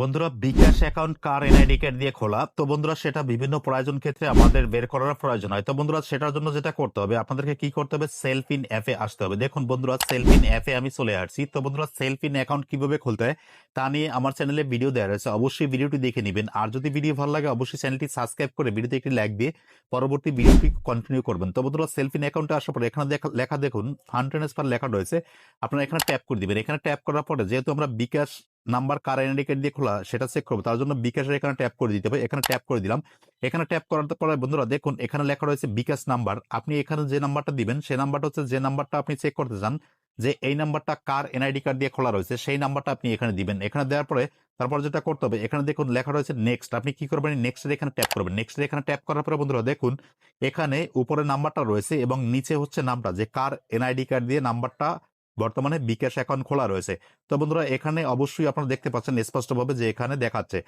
বন্ধুরা, বিকাশ অ্যাকাউন্ট কার NID card দিয়ে খোলা? তো বন্ধুরা, সেটা বিভিন্ন প্রয়োজন ক্ষেত্রে আমাদের বের করার প্রয়োজন হয়। তো বন্ধুরা, সেটার জন্য যেটা করতে হবে, আপনাদেরকে কি করতে হবে? সেলফ ইন অ্যাপে আসতে হবে। দেখুন বন্ধুরা সেলফ ইন অ্যাপে আমি চলে আসছি। তো বন্ধুরা সেলফ ইন অ্যাকাউন্ট কীভাবে খুলতে হয়, তা নিয়ে আমার চ্যানেলে ভিডিও দেওয়া রয়েছে। অবশ্যই ভিডিওটি দেখে নেবেন। আর যদি ভিডিও ভালো লাগে, অবশ্যই চ্যানেলটি সাবস্ক্রাইব করে ভিডিওতে একটি লাইক দিয়ে পরবর্তী ভিডিওটি কন্টিনিউ করবেন। তো বন্ধুরা সেলফ ইন অ্যাকাউন্টে আসার পরে এখানে লেখা দেখুন ফান্ড ট্রান্সফার লেখা রয়েছে। আপনারা এখানে ট্যাপ করে দিবেন। এখানে ট্যাপ করার পরে যেহেতু আমরা বিকাশ নাম্বার কার আইডেন্টি কার্ড দিয়ে খোলা, সেটা চেক করব। তার জন্য বিকাশের এখানে ট্যাপ করে দিতে হবে। এখানে ট্যাপ করে দিলাম। এখানে ট্যাপ করার পরে বন্ধুরা দেখুন, এখানে লেখা রয়েছে বিকাশ নাম্বার। আপনি এখানে যে নাম্বারটা দিবেন সেই নাম্বারটা হচ্ছে যে নাম্বারটা আপনি চেক করতে চান, যে এই নাম্বারটা কার এনআইডি কার্ড দিয়ে খোলা রয়েছে, সেই নাম্বারটা আপনি এখানে দিবেন। এখানে দেওয়ার পরে তারপর যেটা করতে হবে, এখানে দেখুন লেখা রয়েছে নেক্সট আপনি কি করবেন নেক্সট এখানে ট্যাপ করবেন। নেক্সট এখানে ট্যাপ করার পরে বন্ধুরা দেখুন, এখানে উপরে নাম্বারটা রয়েছে এবং নিচে হচ্ছে নামটা, যে কার এনআইডি কার্ড দিয়ে নাম্বারটা বর্তমানে বিকাশ অ্যাকাউন্ট খোলা রয়েছে। তো বন্ধুরা, এখানে অবশ্যই আপনারা দেখতে পাচ্ছেন স্পষ্টভাবে যে এখানে দেখাচ্ছে।